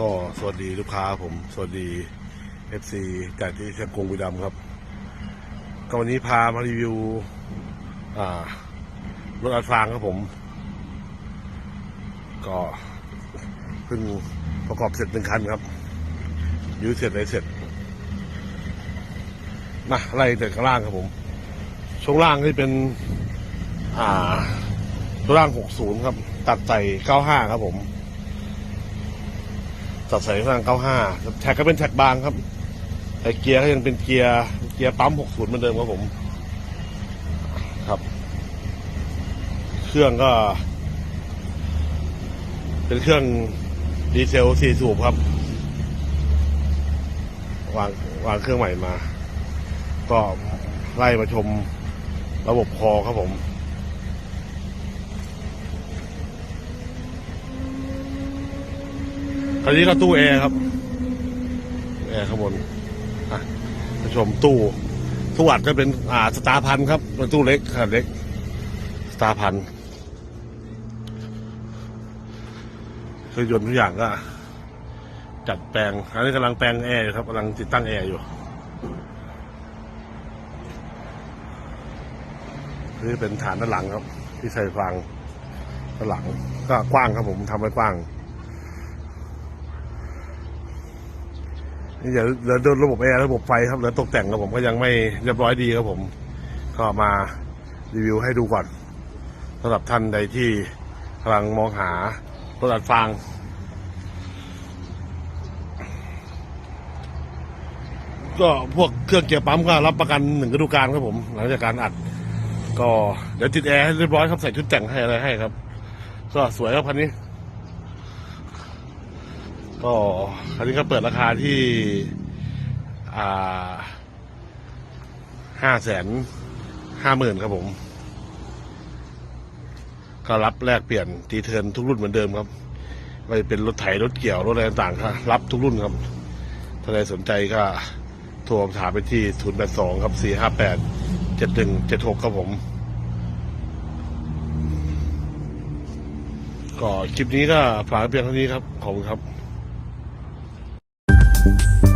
ก็สวัสดีลูกค้าผม สวัสดี FC จากที่เชียงกงบุรีรัมย์ครับ ก็วันนี้พามารีวิวรถอัดฟางครับผม ก็เพิ่งประกอบเสร็จหนึ่งคันครับยื้อเสร็จอะไรเสร็จมาไล่แต่ข้างล่างครับผม ช่วงล่างที่เป็น อ่าตัวล่าง 60 ครับ ตัดใส่95 ครับผม ตัดส่ข้างล่าง95 แท็กก็เป็นแท็กบางครับไอเกียร์ก็ยังเป็นเกียร์เกียร์ปั๊ม 60 เหมือนเดิมครับผม ครับ เครื่องก็ เป็นเครื่องดีเซลสี่สูบครับ วางวางเครื่องใหม่มา ก็ไล่มาชมระบบคอครับผม คันนี้ก็ตู้แอร์ครับแอร์ข้างบนอะมาชมตู้ตู้อัดก็เป็นอ่าสตาร์พันครับเป็นตู้เล็กขนาดเล็ก สตาร์พันเครื่องยนต์ทุกอย่างก็จัดแปลง อันนี้กำลังแปลงแอร์ครับกำลังติดตั้งแอร์อยู่นี่เป็นฐานด้านหลังครับ ที่ใส่ฟางด้านหลัง ก็กว้างครับผมทำไว้กว้าง นี่เดี๋ยวเหลือดูระบบแอร์ระบบไฟครับเหลือตกแต่งครับผมก็ยังไม่เรียบร้อยดีครับผม ก็มารีวิวให้ดูก่อนสำหรับท่านใดที่กำลังมองหารถอัดฟางก็พวกเครื่องเกียร์ปั๊มก็รับประกันหนึ่งฤดูกาลครับผม หลังจากการอัด ก็เดี๋ยวติดแอร์ให้เรียบร้อยครับใส่ชุดแต่งให้อะไรให้ครับ ก็สวยครับคันนี้ ก็คันนี้ก็เปิดราคาที่ห้าแสนห้าหมื่นครับผม ก็รับแลกเปลี่ยนตีเทินทุกรุ่นเหมือนเดิมครับไม่เป็นรถไถรถเกี่ยวรถอะไรต่างๆครับรับทุกรุ่นครับ ถ้าใครสนใจก็โทรถามไปที่ศูนย์แปดสองครับสี่ห้าแปดเจ็ดหนึ่งเจ็ดหกครับผม ก็คลิปนี้ก็ฝากเพียงเท่านี้ครับ ขอบคุณครับ Thank you.